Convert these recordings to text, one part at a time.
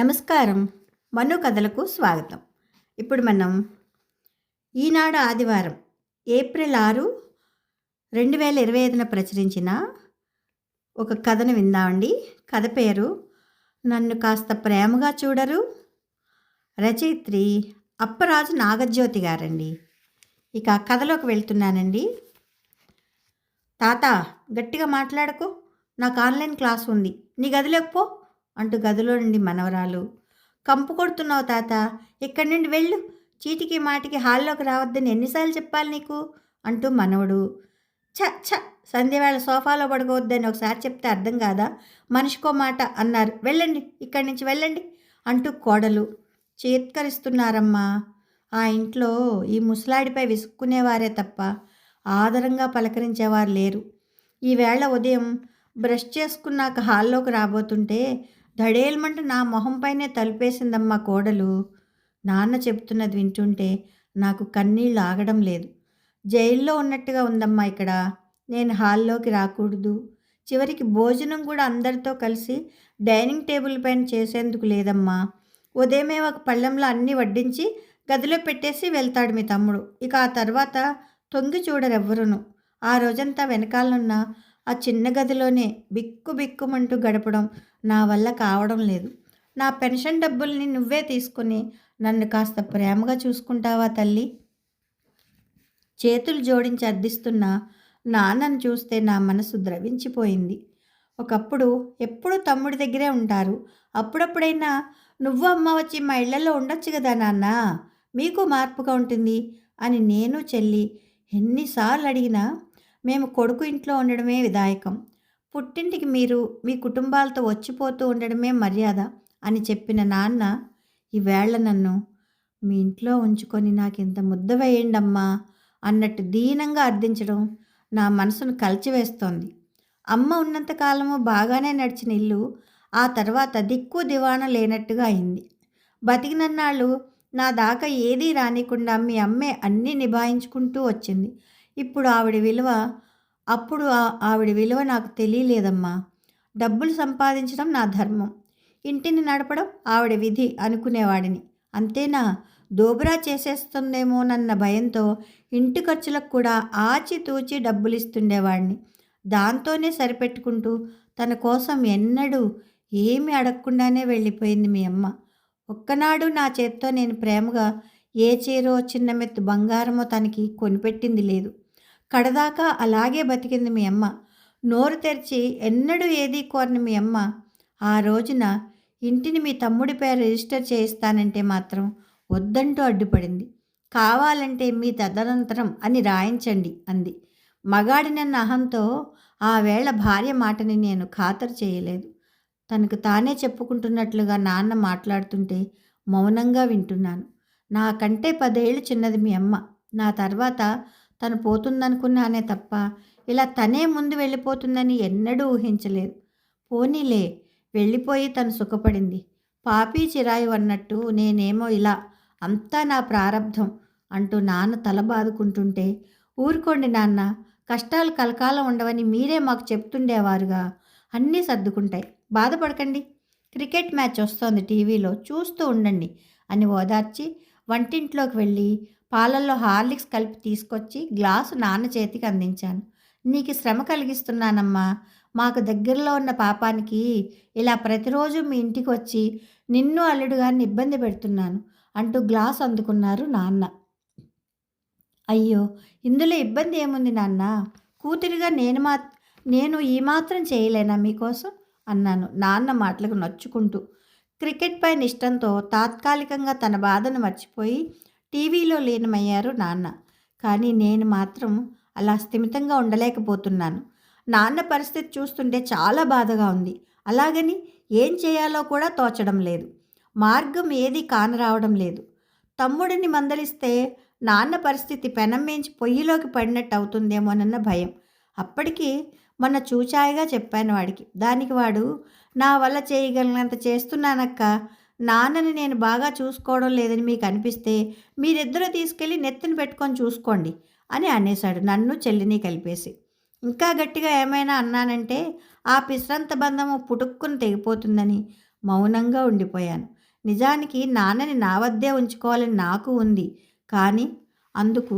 నమస్కారం. మను కథలకు స్వాగతం. ఇప్పుడు మనం ఈనాడు ఆదివారం ఏప్రిల్ ఆరు రెండు వేల ఇరవై ఐదున ప్రచురించిన ఒక కథను విందామండి. కథ పేరు నన్ను కాస్త ప్రేమగా చూడరు రచయిత్రి అప్పరాజు నాగజ్యోతి గారండి. ఇక కథలోకి వెళ్తున్నానండి. తాత గట్టిగా మాట్లాడకు నాకు ఆన్లైన్ క్లాస్ ఉంది. నీ గదిలోకి పో. అంటూ గదిలో నుండి మనవరాలు కంపు కొడుతున్నావు తాత ఇక్కడి నుండి వెళ్ళు. చీటికి మాటికి హాల్లోకి రావద్దని ఎన్నిసార్లు చెప్పాలి నీకు? అంటూ మనవడు ఛ ఛ సంధ్యవేళ సోఫాలో పడుకోవద్దని ఒకసారి చెప్తే అర్థం కాదా? మనిషికో మాట అన్నారు. వెళ్ళండి ఇక్కడి నుంచి వెళ్ళండి అంటూ కోడలు చేత్కరిస్తున్నారమ్మా. ఆ ఇంట్లో ఈ ముసలాడిపై విసుక్కునేవారే తప్ప ఆదరంగా పలకరించేవారు లేరు. ఈవేళ ఉదయం బ్రష్ చేసుకున్నాక హాల్లోకి రాబోతుంటే దడేల్మంట నా మొహంపైనే తలుపేసిందమ్మా కోడలు. నాన్న చెప్తున్నది వింటుంటే నాకు కన్నీళ్ళు ఆగడం లేదు. జైల్లో ఉన్నట్టుగా ఉందమ్మా ఇక్కడ. నేను హాల్లోకి రాకూడదు. చివరికి భోజనం కూడా అందరితో కలిసి డైనింగ్ టేబుల్ పైన చేసేందుకు లేదమ్మా. ఉదయమే ఒక పళ్ళెంలో అన్నీ వడ్డించి గదిలో పెట్టేసి వెళ్తాడు మీ తమ్ముడు. ఇక ఆ తర్వాత తొంగి చూడరెవ్వరును. ఆ రోజంతా వెనకాలనున్న ఆ చిన్న గదిలోనే బిక్కు బిక్కుమంటూ గడపడం నా వల్ల కావడం లేదు. నా పెన్షన్ డబ్బుల్ని నువ్వే తీసుకుని నన్ను కాస్త ప్రేమగా చూసుకుంటావా తల్లి? చేతులు జోడించి అర్థిస్తున్న నాన్నను చూస్తే నా మనసు ద్రవించిపోయింది. ఒకప్పుడు ఎప్పుడు తమ్ముడి దగ్గరే ఉంటారు. అప్పుడప్పుడైనా నువ్వు అమ్మ వచ్చి మా ఇళ్ళలో ఉండొచ్చు కదా నాన్న? మీకు మార్పుగా ఉంటుంది అని నేను చెల్లి ఎన్నిసార్లు అడిగినా మేము కొడుకు ఇంట్లో ఉండడమే విధాయకం. పుట్టింటికి మీరు మీ కుటుంబాలతో వచ్చిపోతూ ఉండడమే మర్యాద అని చెప్పిన నాన్న ఈవేళ నన్ను మీ ఇంట్లో ఉంచుకొని నాకింత ముద్ద వేయండమ్మా అన్నట్టు దీనంగా అర్థించడం నా మనసును కలిచివేస్తోంది. అమ్మ ఉన్నంతకాలము బాగానే నడిచిన ఇల్లు ఆ తర్వాత దిక్కు దివాణ లేనట్టుగా అయింది. బతికినన్నాళ్ళు నా దాకా ఏదీ రానికుండా మీ అమ్మే అన్నీ నిభాయించుకుంటూ వచ్చింది. ఇప్పుడు ఆవిడ విలువ అప్పుడు ఆవిడ విలువ నాకు తెలియలేదమ్మా. డబ్బులు సంపాదించడం నా ధర్మం. ఇంటిని నడపడం ఆవిడ విధి అనుకునేవాడిని. అంతేనా? దోబరా చేసేస్తుందేమోనన్న భయంతో ఇంటి ఖర్చులకు కూడా ఆచితూచి డబ్బులు ఇస్తుండేవాడిని దాంతోనే సరిపెట్టుకుంటూ తన కోసం ఎన్నడూ ఏమి అడగకుండానే వెళ్ళిపోయింది మీ అమ్మ. ఒక్కనాడు నా చేత్తో నేను ప్రేమగా ఏ చీరో చిన్న మెత్తు బంగారమో తనకి కొనిపెట్టింది లేదు. కడదాకా అలాగే బతికింది మీ అమ్మ. నోరు తెరిచి ఎన్నడూ ఏదీ కోరని మీ అమ్మ. ఆ రోజున ఇంటిని మీ తమ్ముడి పేరు రిజిస్టర్ చేయిస్తానంటే మాత్రం వద్దంటూ అడ్డుపడింది. కావాలంటే మీ తదనంతరం అని రాయించండి అంది. మగాడినన్న అహంతో ఆ వేళ భార్య మాటని నేను ఖాతరు చేయలేదు. తనకు తానే చెప్పుకుంటున్నట్లుగా నాన్న మాట్లాడుతుంటే మౌనంగా వింటున్నాను. నాకంటే పదేళ్ళు చిన్నది మీ అమ్మ. నా తర్వాత తను పోతుందనుకున్నానే తప్ప ఇలా తనే ముందు వెళ్ళిపోతుందని ఎన్నడూ ఊహించలేదు. పోనీలే వెళ్ళిపోయి తను సుఖపడింది. పాపీ చిరాయి అన్నట్టు నేనేమో ఇలా అంతా నా ప్రారంధం అంటూ నాన్న తల బాదుకుంటుంటే ఊరుకోండి నాన్న కష్టాలు కలకాలం ఉండవని మీరే మాకు చెప్తుండేవారుగా అన్నీ సర్దుకుంటాయి. బాధపడకండి. క్రికెట్ మ్యాచ్ వస్తోంది టీవీలో చూస్తూ ఉండండి అని ఓదార్చి వంటింట్లోకి వెళ్ళి పాలల్లో హార్లిక్స్ కలిపి తీసుకొచ్చి గ్లాసు నాన్న చేతికి అందించాను. నీకు శ్రమ కలిగిస్తున్నానమ్మా. మాకు దగ్గరలో ఉన్న పాపానికి ఇలా ప్రతిరోజు మీ ఇంటికి వచ్చి నిన్ను అల్లుడు గారిని ఇబ్బంది పెడుతున్నాను అంటూ గ్లాస్ అందుకున్నారు నాన్న. అయ్యో ఇందులో ఇబ్బంది ఏముంది నాన్న? కూతురిగా నేను మా నేను ఈ మాత్రం చేయలేనా మీకోసం? అన్నాను నాన్న మాటలకు నొచ్చుకుంటూ. క్రికెట్ పైన ఇష్టంతో తాత్కాలికంగా తన బాధను మర్చిపోయి టీవీలో లీనమయ్యారు నాన్న. కానీ నేను మాత్రం అలా స్థిమితంగా ఉండలేకపోతున్నాను. నాన్న పరిస్థితి చూస్తుంటే చాలా బాధగా ఉంది. అలాగని ఏం చేయాలో కూడా తోచడం లేదు. మార్గం ఏది కానరావడం లేదు. తమ్ముడిని మందలిస్తే నాన్న పరిస్థితి పెనం పొయ్యిలోకి పడినట్టు అవుతుందేమోనన్న భయం. అప్పటికి మొన్న చూచాయిగా చెప్పాను వాడికి. దానికి వాడు నా వల్ల చేయగలిగినంత చేస్తున్నానక్క. నాన్నని నేను బాగా చూసుకోవడం లేదని మీకు అనిపిస్తే మీరిద్దరూ తీసుకెళ్ళి నెత్తిని పెట్టుకొని చూసుకోండి అని అనేశాడు నన్ను చెల్లిని కలిపేసి. ఇంకా గట్టిగా ఏమైనా అన్నానంటే ఆ పిశ్రంత బంధము పుటుక్కుని తెగిపోతుందని మౌనంగా ఉండిపోయాను. నిజానికి నాన్నని నా వద్దే ఉంచుకోవాలని నాకు ఉంది కానీ అందుకు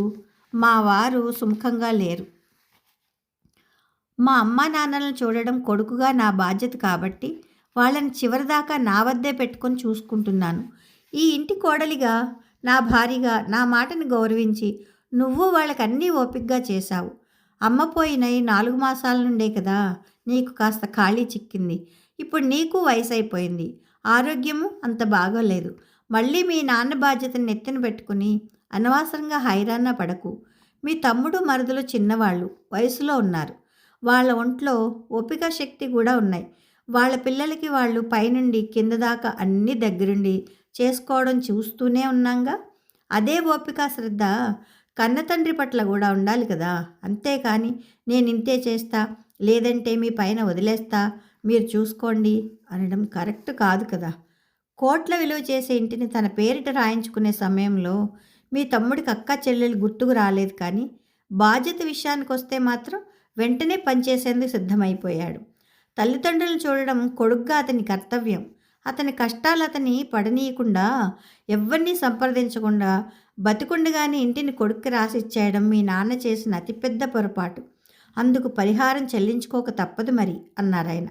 మా వారు సుముఖంగా లేరు. మా అమ్మా నాన్నలను చూడడం కొడుకుగా నా బాధ్యత కాబట్టి వాళ్ళని చివరిదాకా నా వద్దే పెట్టుకొని చూసుకుంటున్నాను. ఈ ఇంటి కోడలిగా నా భార్యగా నా మాటని గౌరవించి నువ్వు వాళ్ళకి అన్నీ ఓపికగా చేశావు. అమ్మ పోయినవి నాలుగు మాసాల నుండే కదా నీకు కాస్త ఖాళీ చిక్కింది. ఇప్పుడు నీకు వయసు అయిపోయింది ఆరోగ్యము అంత బాగోలేదు. మళ్ళీ మీ నాన్న బాధ్యతను నెత్తిన పెట్టుకుని అనవసరంగా హైరాణ పడకు. మీ తమ్ముడు మరుదులు చిన్నవాళ్ళు వయసులో ఉన్నారు. వాళ్ళ ఒంట్లో ఓపిక శక్తి కూడా ఉన్నాయి. వాళ్ళ పిల్లలకి వాళ్ళు పైనుండి కింద దాకా అన్ని దగ్గరుండి చేసుకోవడం చూస్తూనే ఉన్నాంగా. అదే ఓపిక శ్రద్ధ కన్న తండ్రి పట్ల కూడా ఉండాలి కదా. అంతేకాని నేను ఇంతే చేస్తా లేదంటే మీ పైన వదిలేస్తా మీరు చూసుకోండి అనడం కరెక్ట్ కాదు కదా. కోట్ల విలువ చేసే ఇంటిని తన పేరిట రాయించుకునే సమయంలో మీ తమ్ముడికి అక్క చెల్లెలు గుర్తుకు రాలేదు కానీ బాధ్యత విషయానికి వస్తే మాత్రం వెంటనే పనిచేసేందుకు సిద్ధమైపోయాడు. తల్లిదండ్రులను చూడడం కొడుగ్గా అతని కర్తవ్యం. అతని కష్టాలు అతని పడనీయకుండా ఎవరిని సంప్రదించకుండా బతికుండగానే ఇంటిని కొడుక్కి రాసిచ్చేయడం మీ నాన్న చేసిన అతిపెద్ద పొరపాటు. అందుకు పరిహారం చెల్లించుకోక తప్పదు మరి అన్నారాయన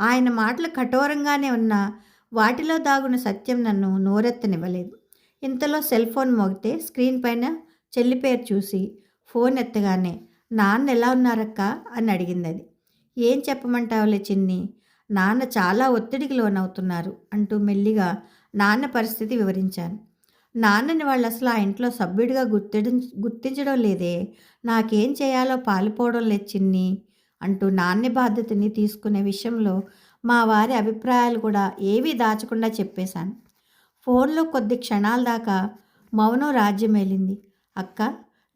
ఆయన. మాటలు కఠోరంగానే ఉన్నా వాటిలో దాగున సత్యం నన్ను నోరెత్తనివ్వలేదు. ఇంతలో సెల్ ఫోన్ మోగితే స్క్రీన్ పైన చెల్లి పేరు చూసి ఫోన్ ఎత్తగానే నాన్న ఎలా ఉన్నారక్క? అని అడిగింది అది ఏం చెప్పమంటావులే చిన్ని? నాన్న చాలా ఒత్తిడికి లోనవుతున్నారు అంటూ మెల్లిగా నాన్న పరిస్థితి వివరించాను. నాన్నని వాళ్ళు అసలు ఆ ఇంట్లో సభ్యుడిగా గుర్తించ గుర్తించడం లేదే. నాకేం చేయాలో పాలుపోవడం లేదు చిన్ని అంటూ నాన్న బాధ్యతని తీసుకునే విషయంలో మా వారి అభిప్రాయాలు కూడా ఏవీ దాచకుండా చెప్పేశాను. ఫోన్లో కొద్ది క్షణాల దాకా మౌనం రాజ్యమేలింది అక్క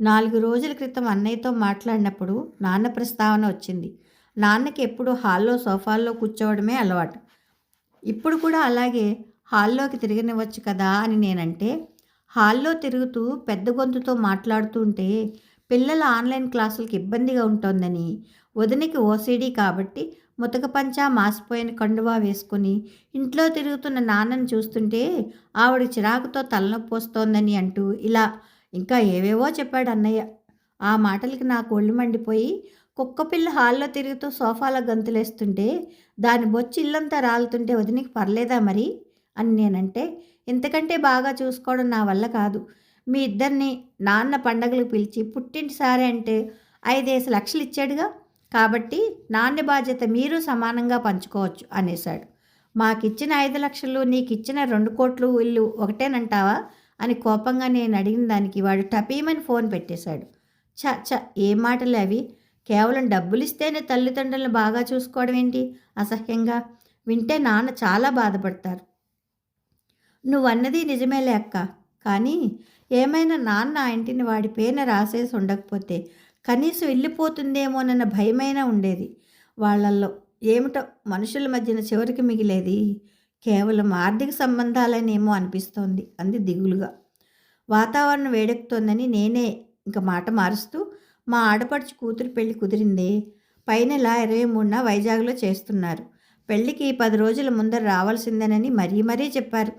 నాలుగు రోజుల క్రితం అన్నయ్యతో మాట్లాడినప్పుడు నాన్న ప్రస్తావన వచ్చింది. నాన్నకి ఎప్పుడు హాల్లో సోఫాల్లో కూర్చోవడమే అలవాటు. ఇప్పుడు కూడా అలాగే హాల్లోకి తిరగనివ్వచ్చు కదా అని నేనంటే హాల్లో తిరుగుతూ పెద్ద గొంతుతో మాట్లాడుతుంటే పిల్లల ఆన్లైన్ క్లాసులకు ఇబ్బందిగా ఉంటోందని వదినికి ఓసీడీ కాబట్టి ముతక పంచా మాసిపోయిన కండువా వేసుకుని ఇంట్లో తిరుగుతున్న నాన్నని చూస్తుంటే ఆవిడ చిరాకుతో తలనొప్పి వస్తోందని అంటూ ఇలా ఇంకా ఏవేవో చెప్పాడు అన్నయ్య. ఆ మాటలకి నాకు ఒళ్ళు మండిపోయి కుక్కపిల్ల హాల్లో తిరుగుతూ సోఫాలో గంతులేస్తుంటే దాని బొచ్చి ఇల్లంతా రాలుతుంటే వదినికి పర్లేదా మరి? అని నేనంటే ఇంతకంటే బాగా చూసుకోవడం నా వల్ల కాదు. మీ ఇద్దరిని నాన్న పండగలకు పిలిచి పుట్టింటి సారే అంటే ఐదేసి లక్షలు ఇచ్చాడుగా కాబట్టి నాన్న బాధ్యత మీరు సమానంగా పంచుకోవచ్చు అనేశాడు. మాకిచ్చిన ఐదు లక్షలు నీకు ఇచ్చిన రెండు కోట్లు ఇల్లు ఒకటేనంటావా? అని కోపంగా నేను అడిగిన దానికి వాడు టపీమని ఫోన్ పెట్టేశాడు. చ చ ఏం మాటలు అవి? కేవలం డబ్బులిస్తేనే తల్లిదండ్రులను బాగా చూసుకోవడం ఏంటి? అసహ్యంగా? వింటే నాన్న చాలా బాధపడతారు. నువ్వన్నది నిజమేలే అక్క. కానీ ఏమైనా నాన్న ఆ ఇంటిని వాడి పేరున రాసేసి ఉండకపోతే కనీసం వెళ్ళిపోతుందేమోనన్న భయమైనా ఉండేది. వాళ్ళల్లో ఏమిటో మనుషుల మధ్యన చివరికి మిగిలేది. కేవలం ఆర్థిక సంబంధాలనేమో అనిపిస్తోంది. అంది దిగులుగా. వాతావరణం వేడెక్కుతోందని నేనే ఇంక మాట మారుస్తూ మా ఆడపడుచు కూతురు పెళ్ళి కుదిరిందే. పైన ఇలా ఇరవై మూడున వైజాగ్లో చేస్తున్నారు. పెళ్ళికి పది రోజుల ముందర రావాల్సిందేనని మరీ మరీ చెప్పారు.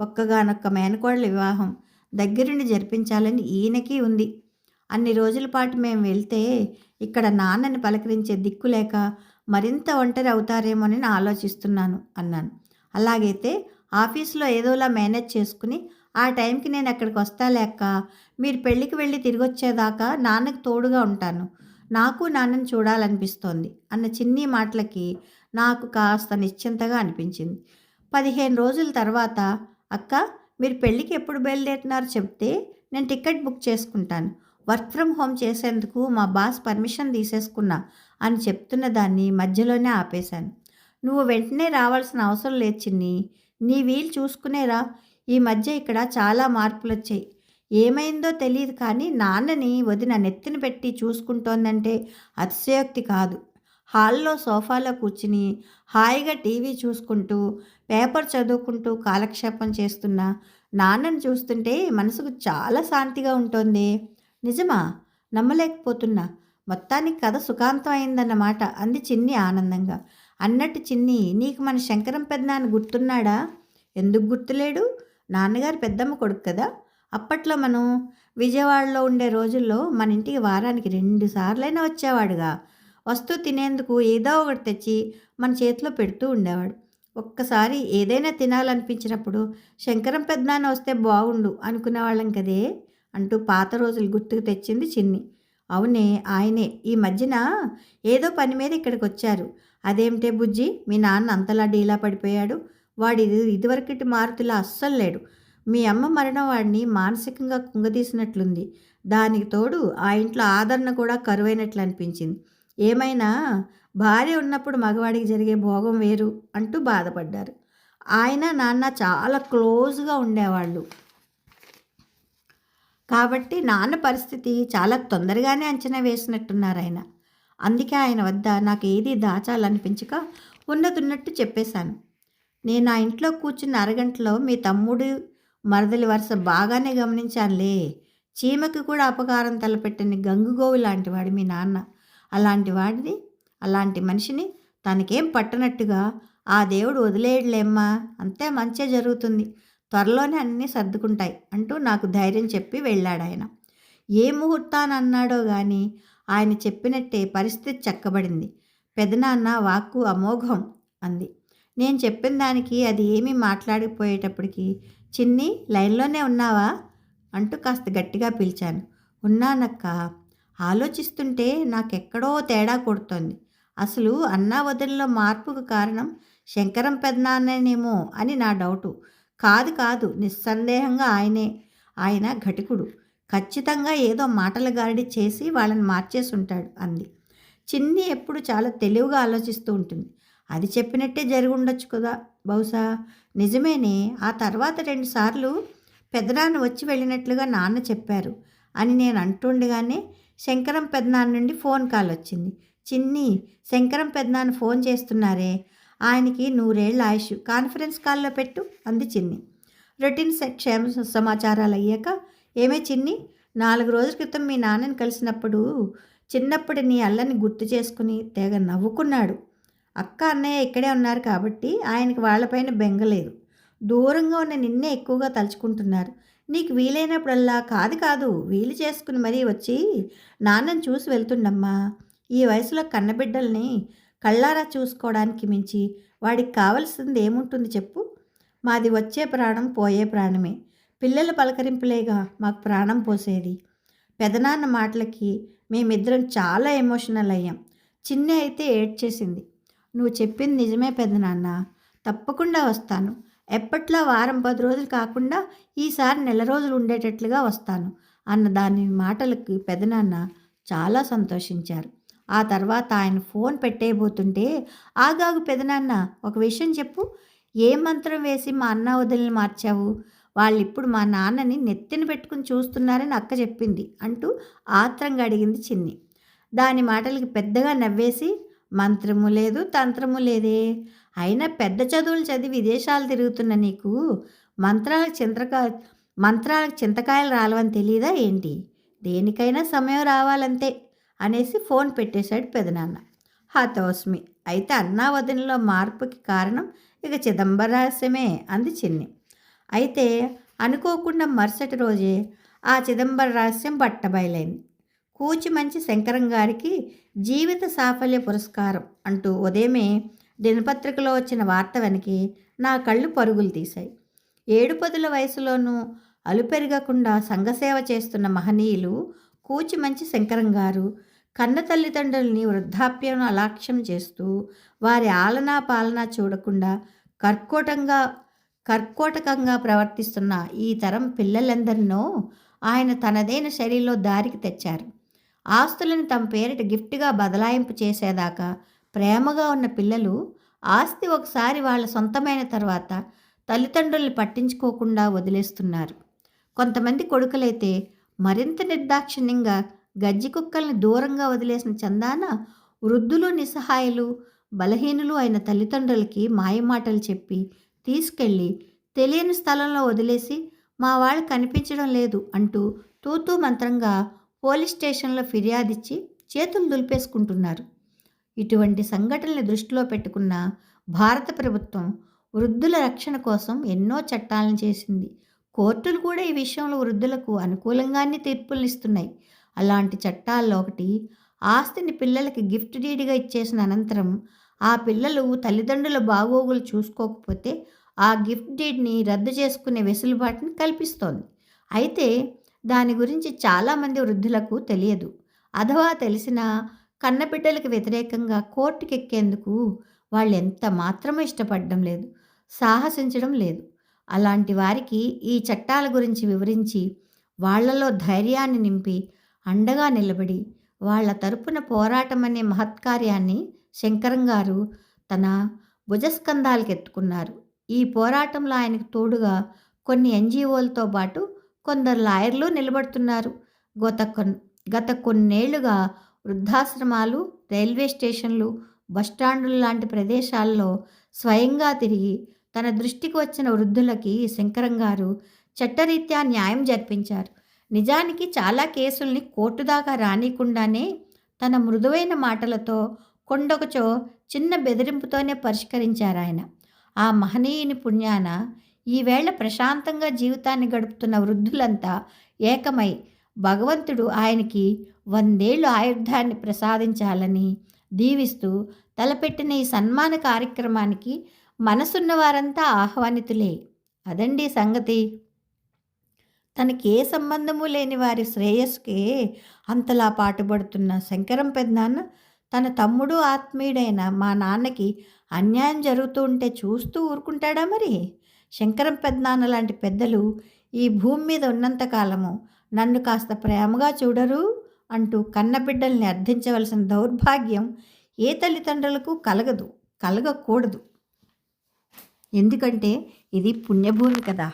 ఒక్కగానొక్క మేనకోడల వివాహం దగ్గరుండి జరిపించాలని ఈయనకి ఉంది. అన్ని రోజుల పాటు మేము వెళ్తే ఇక్కడ నాన్నని పలకరించే దిక్కు లేక మరింత ఒంటరి అవుతారేమోనని ఆలోచిస్తున్నాను అన్నాను. అలాగైతే ఆఫీస్లో ఏదోలా మేనేజ్ చేసుకుని ఆ టైంకి నేను అక్కడికి వస్తా లేక మీరు పెళ్ళికి వెళ్ళి తిరిగి వచ్చేదాకా నాన్నకి తోడుగా ఉంటాను. నాకు నాన్నని చూడాలనిపిస్తోంది అన్న చిన్ని మాటలకి నాకు కాస్త నిశ్చింతగా అనిపించింది. పదిహేను రోజుల తర్వాత అక్క మీరు పెళ్ళికి ఎప్పుడు బయలుదేరుతున్నారు చెప్తే నేను టికెట్ బుక్ చేసుకుంటాను. వర్క్ ఫ్రమ్ హోమ్ చేసేందుకు మా బాస్ పర్మిషన్ తీసేసుకున్నా అని చెప్తున్న దాన్ని మధ్యలోనే ఆపేశాను. నువ్వు వెంటనే రావాల్సిన అవసరం లేదు చిన్ని. నీ వీలు చూసుకునేరా. ఈ మధ్య ఇక్కడ చాలా మార్పులు వచ్చాయి ఏమైందో తెలియదు కానీ నాన్నని వదిన నెత్తిన పెట్టి చూసుకుంటోందంటే అతిశయోక్తి కాదు. హాల్లో సోఫాలో కూర్చుని హాయిగా టీవీ చూసుకుంటూ పేపర్ చదువుకుంటూ కాలక్షేపం చేస్తున్న నాన్నను చూస్తుంటే మనసుకు చాలా శాంతిగా ఉంటుంది. నిజమా? నమ్మలేకపోతున్నా. మొత్తానికి కథ సుఖాంతం అయిందన్నమాట అంది చిన్ని ఆనందంగా. అన్నట్టు చిన్ని నీకు మన శంకరం పెద్దనాన్న గుర్తున్నాడా? ఎందుకు గుర్తులేడు? నాన్నగారు పెద్దమ్మ కొడుకు కదా? అప్పట్లో మనం విజయవాడలో ఉండే రోజుల్లో మన ఇంటికి వారానికి రెండు సార్లైనా వచ్చేవాడుగా. వస్తూ తినేందుకు ఏదో ఒకటి తెచ్చి మన చేతిలో పెడుతూ ఉండేవాడు. ఒక్కసారి ఏదైనా తినాలనిపించినప్పుడు శంకరం పెద్దనాన్న వస్తే బాగుండు అనుకునేవాళ్ళం కదే అంటూ పాత రోజులు గుర్తుకు తెచ్చింది చిన్ని. అవునే ఆయనే. ఈ మధ్యన ఏదో పని మీద ఇక్కడికి వచ్చారు అదేమిటే బుజ్జి? మీ నాన్న అంతలా డీలా పడిపోయాడు. వాడి ఇదివరకటి మారుతిలో అస్సలు లేడు. మీ అమ్మ మరణం వాడిని మానసికంగా కుంగదీసినట్లుంది. దానికి తోడు ఆ ఇంట్లో ఆదరణ కూడా కరువైనట్లు అనిపించింది ఏమైనా భార్య ఉన్నప్పుడు మగవాడికి జరిగే భోగం వేరు అంటూ బాధపడ్డారు. ఆయన నాన్న చాలా క్లోజ్గా ఉండేవాళ్ళు. కాబట్టి నాన్న పరిస్థితి చాలా తొందరగానే అంచనా వేసినట్టున్నారు ఆయన. అందుకే ఆయన వద్ద నాకు ఏది దాచాలనిపించక ఉన్నదున్నట్టు చెప్పేశాను. నేను ఆ ఇంట్లో కూర్చున్న అరగంటలో మీ తమ్ముడు మరదలి వరుస బాగానే గమనించానులే. చీమకి కూడా అపకారం తలపెట్టని గంగుగోవు లాంటి వాడు మీ నాన్న. అలాంటి వాడిని అలాంటి మనిషిని తనకేం పట్టనట్టుగా ఆ దేవుడు వదిలేయడులేమ్మా అంతే మంచే జరుగుతుంది. త్వరలోనే అన్నీ సర్దుకుంటాయి అంటూ నాకు ధైర్యం చెప్పి వెళ్ళాడు ఆయన ఏ ముహూర్తాన్ని అన్నాడో కానీ ఆయన చెప్పినట్టే పరిస్థితి చక్కబడింది. పెదనాన్న వాక్కు అమోఘం అంది. నేను చెప్పిన దానికి అది ఏమీ మాట్లాడిపోయేటప్పటికి చిన్ని లైన్లోనే ఉన్నావా? అంటూ కాస్త గట్టిగా పిలిచాను. ఉన్నానక్క. ఆలోచిస్తుంటే నాకెక్కడో తేడా కొడుతోంది. అసలు అన్నా వదిలిలో మార్పుకు కారణం శంకరం పెద్దనాన్నేనేమో అని నా డౌటు. కాదు కాదు. నిస్సందేహంగా ఆయనే. ఆయన ఘటికుడు. ఖచ్చితంగా ఏదో మాటల గారడి చేసి వాళ్ళని మార్చేసి ఉంటాడు అంది. చిన్ని ఎప్పుడు చాలా తెలివిగా ఆలోచిస్తూ ఉంటుంది. అది చెప్పినట్టే జరిగి ఉండొచ్చు కదా. బహుశా నిజమేనే. ఆ తర్వాత రెండుసార్లు పెదనాన్న వచ్చి వెళ్ళినట్లుగా నాన్న చెప్పారు. అని నేను అంటుండగానే శంకరం పెదనాన్న నుండి ఫోన్ కాల్ వచ్చింది. చిన్ని శంకరం పెదనాన్న ఫోన్ చేస్తున్నారే. ఆయనకి నూరేళ్ళ ఆయుష్. కాన్ఫరెన్స్ కాల్లో పెట్టు అంది చిన్ని. రొటీన్ క్షేమ సమాచారాలు అయ్యాక ఏమే చిన్ని? నాలుగు రోజుల క్రితం మీ నాన్నని కలిసినప్పుడు చిన్నప్పుడు నీ అల్లని గుర్తు చేసుకుని తెగ నవ్వుకున్నాడు. అక్క అన్నయ్య ఇక్కడే ఉన్నారు కాబట్టి ఆయనకి వాళ్ళపైన బెంగలేదు దూరంగా ఉన్న నిన్నే ఎక్కువగా తలుచుకుంటున్నారు. నీకు వీలైనప్పుడల్లా కాదు కాదు వీలు చేసుకుని మరీ వచ్చి నాన్నని చూసి వెళ్తుండమ్మా. ఈ వయసులో కన్నబిడ్డల్ని కళ్ళారా చూసుకోవడానికి మించి వాడికి కావలసింది ఏముంటుంది చెప్పు. మాది వచ్చే ప్రాణం పోయే ప్రాణమే. పిల్లల పలకరింపులేగా మాకు ప్రాణం పోసేది. పెదనాన్న మాటలకి మేమిద్దరం చాలా ఎమోషనల్ అయ్యాం. చిన్న అయితే ఏడ్చేసింది. నువ్వు చెప్పింది నిజమే పెదనాన్న తప్పకుండా వస్తాను. ఎప్పట్లో వారం పది రోజులు కాకుండా ఈసారి నెల రోజులు ఉండేటట్లుగా వస్తాను అన్న దాని మాటలకి పెదనాన్న చాలా సంతోషించారు. ఆ తర్వాత ఆయన ఫోన్ పెట్టేయబోతుంటే ఆగాగు పెదనాన్న ఒక విషయం చెప్పు. ఏ మంత్రం వేసి మా అన్న వదిలిని మార్చావు? వాళ్ళు ఇప్పుడు మా నాన్నని నెత్తిన పెట్టుకుని చూస్తున్నారని అక్క చెప్పింది అంటూ ఆత్రంగా అడిగింది చిన్ని. దాని మాటలకి పెద్దగా నవ్వేసి మంత్రము లేదు తంత్రము లేదే. అయినా పెద్ద చదువులు చదివి విదేశాలు తిరుగుతున్న నీకు మంత్రాలకు చింతకా మంత్రాలకు చింతకాయలు రాలవని తెలియదా ఏంటి? దేనికైనా సమయం రావాలంతే అనేసి ఫోన్ పెట్టేశాడు పెదనాన్న. హతోస్మి. అయితే అన్నా వదినలో మార్పుకి కారణం ఇక చిదంబరహస్యమే అంది చిన్ని. అయితే అనుకోకుండా మరుసటి రోజే ఆ చిదంబర రహస్యం బట్టబయలైంది కూచి మంచి శంకరం గారికి జీవిత సాఫల్య పురస్కారం అంటూ ఉదయమే దినపత్రికలో వచ్చిన వార్త వెనకి నా కళ్ళు పరుగులు తీశాయి. ఏడు పదుల వయసులోనూ అలుపెరగకుండా సంఘసేవ చేస్తున్న మహనీయులు కూచి మంచి శంకరం గారు కన్న తల్లిదండ్రుల్ని వృద్ధాప్యం అలక్ష్యం చేస్తూ వారి ఆలనా పాలన చూడకుండా కర్కోటంగా కర్కోటకంగా ప్రవర్తిస్తున్న ఈ తరం పిల్లలందరినో ఆయన తనదైన శైలిలో దారికి తెచ్చారు. ఆస్తులను తమ పేరిట గిఫ్ట్గా బదలాయింపు చేసేదాకా ప్రేమగా ఉన్న పిల్లలు ఆస్తి ఒకసారి వాళ్ళ సొంతమైన తర్వాత తల్లిదండ్రుల్ని పట్టించుకోకుండా వదిలేస్తున్నారు. కొంతమంది కొడుకులైతే మరింత నిర్దాక్షిణ్యంగా గజ్జి కుక్కల్ని దూరంగా వదిలేసిన చందాన వృద్ధులు నిస్సహాయులు బలహీనులు అయిన తల్లిదండ్రులకి మాయమాటలు చెప్పి తీసుకెళ్ళి తెలియని స్థలంలో వదిలేసి మా వాళ్ళు కనిపించడం లేదు అంటూ తూతూ మంత్రంగా పోలీస్ స్టేషన్లో ఫిర్యాదిచ్చి చేతులు దులిపేసుకుంటున్నారు. ఇటువంటి సంఘటనలు దృష్టిలో పెట్టుకున్న భారత ప్రభుత్వం వృద్ధుల రక్షణ కోసం ఎన్నో చట్టాలను చేసింది. కోర్టులు కూడా ఈ విషయంలో వృద్ధులకు అనుకూలంగానే తీర్పులు ఇస్తున్నాయి. అలాంటి చట్టాల్లో ఒకటి ఆస్తిని పిల్లలకి గిఫ్ట్ డీడ్గా ఇచ్చేసిన అనంతరం ఆ పిల్లలు తల్లిదండ్రుల బాగోగులు చూసుకోకపోతే ఆ గిఫ్ట్ డీడ్ని రద్దు చేసుకునే వెసులుబాటుని కల్పిస్తోంది. అయితే దాని గురించి చాలామంది వృద్ధులకు తెలియదు. అథవా తెలిసిన కన్నబిడ్డలకు వ్యతిరేకంగా కోర్టుకెక్కేందుకు వాళ్ళు ఎంత మాత్రమే ఇష్టపడడం లేదు సాహసించడం లేదు. అలాంటి వారికి ఈ చట్టాల గురించి వివరించి వాళ్ళలో ధైర్యాన్ని నింపి అండగా నిలబడి వాళ్ళ తరపున పోరాటం అనే మహత్కార్యాన్ని శంకరం గారు తన భుజస్కంధాలకు ఎత్తుకున్నారు ఈ పోరాటంలో ఆయనకు తోడుగా కొన్ని ఎన్జిఓలతో పాటు కొందరు లాయర్లు నిలబడుతున్నారు. గత కొన్ గత కొన్నేళ్ళుగా వృద్ధాశ్రమాలు రైల్వే స్టేషన్లు బస్టాండులు లాంటి ప్రదేశాల్లో స్వయంగా తిరిగి తన దృష్టికి వచ్చిన వృద్ధులకి శంకరం గారు చట్టరీత్యా న్యాయం జరిపించారు. నిజానికి చాలా కేసుల్ని కోర్టు దాకా రానికుండానే తన మృదువైన మాటలతో కొండొకచో చిన్న బెదిరింపుతోనే పరిష్కరించారు ఆయన ఆ మహనీయుని పుణ్యాన ఈవేళ ప్రశాంతంగా జీవితాన్ని గడుపుతున్న వృద్ధులంతా ఏకమై భగవంతుడు ఆయనకి వందేళ్ళు ఆయుర్ధాన్ని ప్రసాదించాలని దీవిస్తూ తలపెట్టిన ఈ సన్మాన కార్యక్రమానికి మనసున్న వారంతా ఆహ్వానితులే. అదండి సంగతి. తనకి ఏ సంబంధము లేని వారి శ్రేయస్కే అంతలా పాటుపడుతున్న శంకరం పెద్దనాన్న తన తమ్ముడు ఆత్మీయుడైన మా నాన్నకి అన్యాయం జరుగుతూ ఉంటే చూస్తూ ఊరుకుంటాడా మరి? శంకరం పెద్దనాన్న లాంటి పెద్దలు ఈ భూమి మీద ఉన్నంతకాలము నన్ను కాస్త ప్రేమగా చూడరు అంటూ కన్నబిడ్డల్ని అర్థించవలసిన దౌర్భాగ్యం ఏ తల్లిదండ్రులకు కలగదు కలగకూడదు. ఎందుకంటే ఇది పుణ్యభూమి కదా.